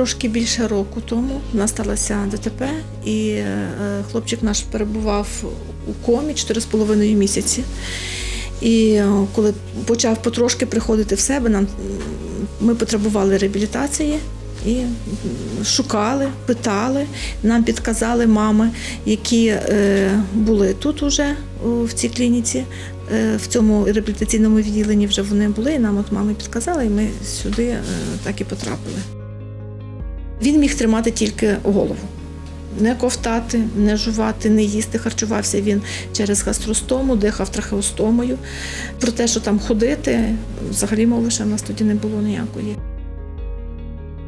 трошки більше року тому в нас сталося ДТП, і е, хлопчик наш перебував у комі 4,5 місяці. І е, коли почав потрошки приходити в себе, нам ми потребували реабілітації і шукали, питали. Нам підказали мами, які е, були тут уже в цій клініці, е, в цьому реабілітаційному відділенні вже вони були. І нам от мами підказали, і ми сюди е, так і потрапили. Він міг тримати тільки голову. Не ковтати, не жувати, не їсти. Харчувався він через гастростому, дихав трахеостомою. Про те, що там ходити, взагалі мови ще в нас тоді не було ніякої.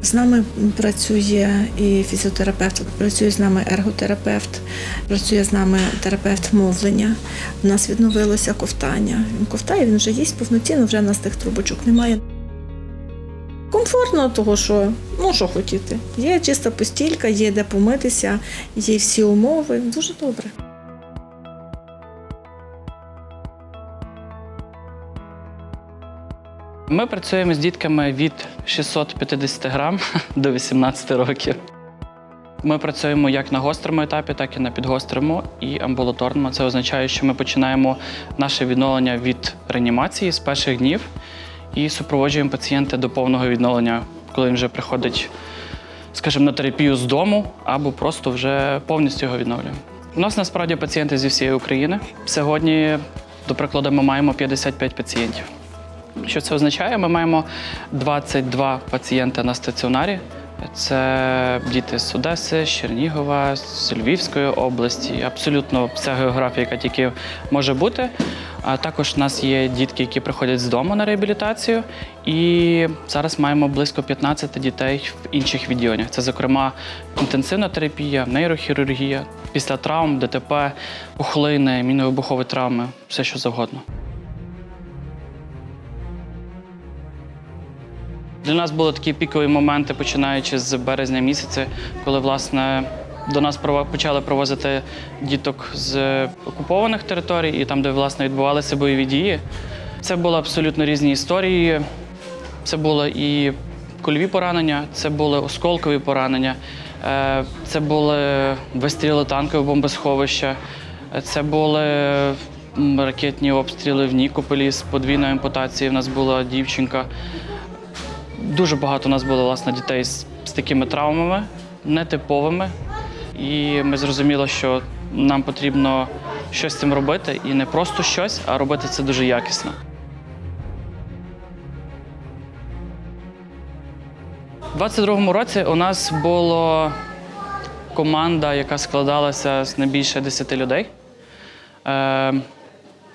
З нами працює і фізіотерапевт, працює з нами ерготерапевт, працює з нами терапевт мовлення. У нас відновилося ковтання. Він ковтає, він вже їсть повноцінно, вже в нас тих трубочок немає. Комфортно, того що ну що хотіти. Є чиста постілька, є де помитися, є всі умови. Дуже добре. Ми працюємо з дітками від 650 грам до 18 років. Ми працюємо як на гострому етапі, так і на підгострому і амбулаторному. Це означає, що ми починаємо наше відновлення від реанімації з перших днів і супроводжуємо пацієнта до повного відновлення, коли він вже приходить, скажімо, на терапію з дому або просто вже повністю його відновлюємо. У нас насправді пацієнти зі всієї України. Сьогодні, до прикладу, ми маємо 55 пацієнтів. Що це означає? Ми маємо 22 пацієнти на стаціонарі. Це діти з Одеси, з Чернігова, з Львівської області, абсолютно вся географія, яка тільки може бути. А також у нас є дітки, які приходять з дому на реабілітацію. І зараз маємо близько 15 дітей в інших відділеннях. Це, зокрема, інтенсивна терапія, нейрохірургія, після травм, ДТП, пухлини, міновибухові травми, все що завгодно. Для нас були такі пікові моменти, починаючи з березня місяця, коли власне до нас почали провозити діток з окупованих територій і там, де власне відбувалися бойові дії. Це були абсолютно різні історії. Це були і кульові поранення, це були осколкові поранення, е, це були вистріли танкового бомбосховища, це були ракетні обстріли в Нікополі з подвійною ампутацією. У нас була дівчинка. Дуже багато у нас було власне дітей з, з такими травмами, нетиповими. І ми зрозуміли, що нам потрібно щось з цим робити, і не просто щось, а робити це дуже якісно. У 22-му році у нас була команда, яка складалася з не більше 10 людей. Е,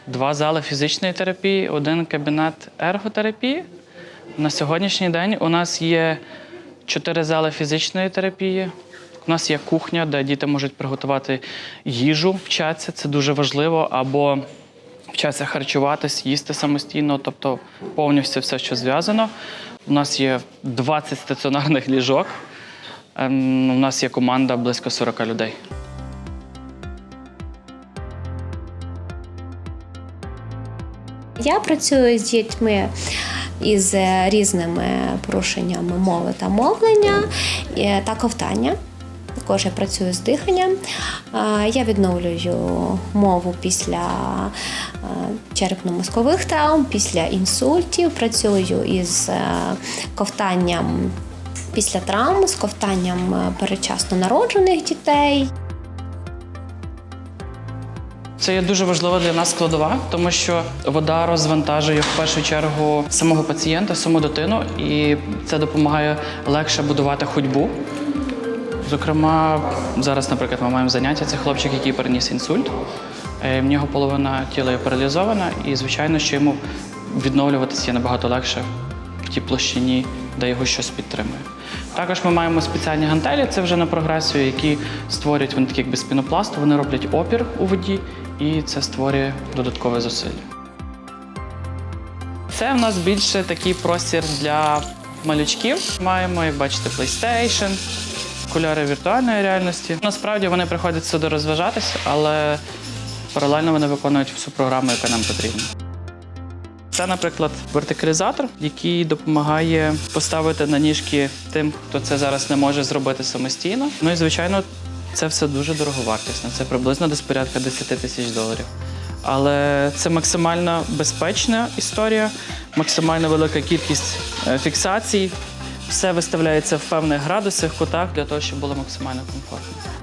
Два зали фізичної терапії, один кабінет ерготерапії. На сьогоднішній день у нас є чотири зали фізичної терапії. У нас є кухня, де діти можуть приготувати їжу, вчаться, це дуже важливо, або вчаться харчуватись, їсти самостійно, тобто повністю все, що зв'язано. У нас є 20 стаціонарних ліжок. Ем, У нас є команда близько 40 людей. Я працюю з дітьми із е, різними порушеннями мови та мовлення е, та ковтання. Також я працюю з диханням. Е, Я відновлюю мову після черепно-мозкових травм, після інсультів. Працюю із ковтанням після травм, з ковтанням передчасно народжених дітей. Це є дуже важлива для нас складова, тому що вода розвантажує в першу чергу самого пацієнта, саму дитину, і це допомагає легше будувати ходьбу. Зокрема, зараз, наприклад, ми маємо заняття. Це хлопчик, який переніс інсульт. Е, В нього половина тіла є паралізована, і звичайно, що йому відновлюватися є набагато легше в тій площині, де його щось підтримує. Також ми маємо спеціальні гантелі, це вже на прогресію, які створюють вони такі якби з пінопласту, вони роблять опір у воді, і це створює додаткове зусилля. Це в нас більше такий простір для малючків. Маємо, як бачите, PlayStation, окуляри віртуальної реальності. Насправді вони приходять сюди розважатися, але паралельно вони виконують всю програму, яка нам потрібна. Це, наприклад, вертикалізатор, який допомагає поставити на ніжки тим, хто це зараз не може зробити самостійно. Ну і звичайно, це все дуже дороговартісно. Це приблизно десь порядка 10 тисяч доларів. Але це максимально безпечна історія, максимально велика кількість е, фіксацій. Все виставляється в певних градусах, кутах для того, щоб було максимально комфортно.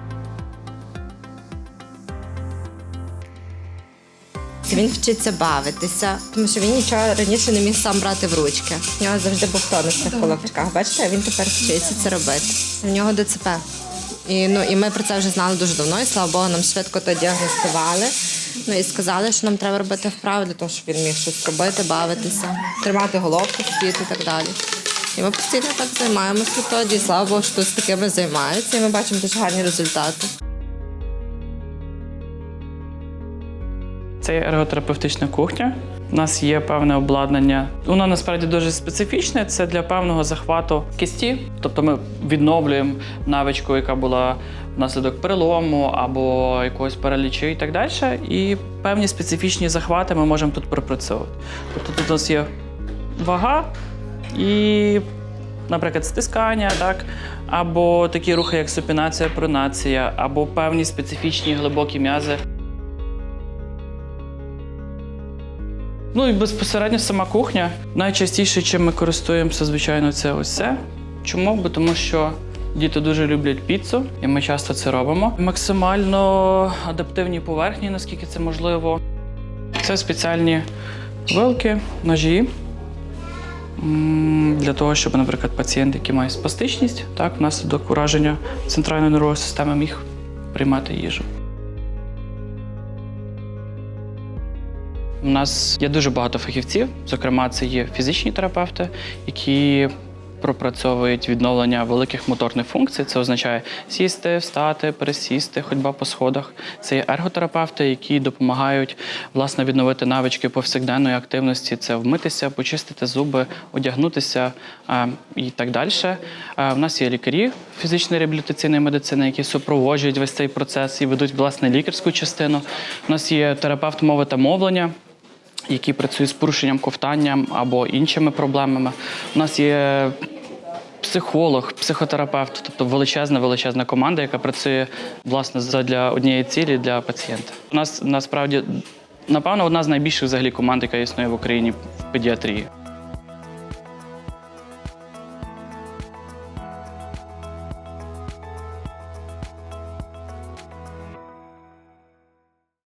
Він вчиться бавитися, тому що він нічого раніше не міг сам брати в ручки. У нього завжди був тонус на хлопчиках. Бачите, він тепер вчиться це робити. У нього ДЦП. І, ну, і ми про це вже знали дуже давно, і слава Богу, нам швидко то діагностували. Ну і сказали, що нам треба робити вправи для того, щоб він міг щось робити, бавитися, тримати головку, сидіти і так далі. І ми постійно так займаємося тоді. І слава Богу, що з такими займаються, і ми бачимо дуже гарні результати. Це ерготерапевтична кухня. У нас є певне обладнання. Воно насправді дуже специфічне. Це для певного захвату кисті. Тобто ми відновлюємо навичку, яка була внаслідок перелому або якогось паралічу і так далі. І певні специфічні захвати ми можемо тут пропрацьовувати. Тобто тут у нас є вага і, наприклад, стискання, так, або такі рухи, як супінація, пронація, або певні специфічні глибокі м'язи. Ну і безпосередньо сама кухня. Найчастіше, чим ми користуємося, звичайно, це ось це. Чому? Бо тому що діти дуже люблять піцу, і ми часто це робимо. Максимально адаптивні поверхні, наскільки це можливо. Це спеціальні вилки, ножі. Для того, щоб, наприклад, пацієнт, який має спастичність, так, внаслідок ураження центральної нервової системи, міг приймати їжу. У нас є дуже багато фахівців, зокрема, це є фізичні терапевти, які пропрацьовують відновлення великих моторних функцій. Це означає сісти, встати, пересісти, ходьба по сходах. Це є ерготерапевти, які допомагають власне відновити навички повсякденної активності. Це вмитися, почистити зуби, одягнутися е, і так далі. Е, У нас є лікарі фізичної реабілітаційної медицини, які супроводжують весь цей процес і ведуть власне лікарську частину. У нас є терапевт мови та мовлення які працюють з порушенням ковтанням або іншими проблемами. У нас є психолог, психотерапевт, тобто величезна величезна команда, яка працює власне для однієї цілі для пацієнта. У нас насправді. Напевно, одна з найбільших взагалі команд, яка існує в Україні в педіатрії.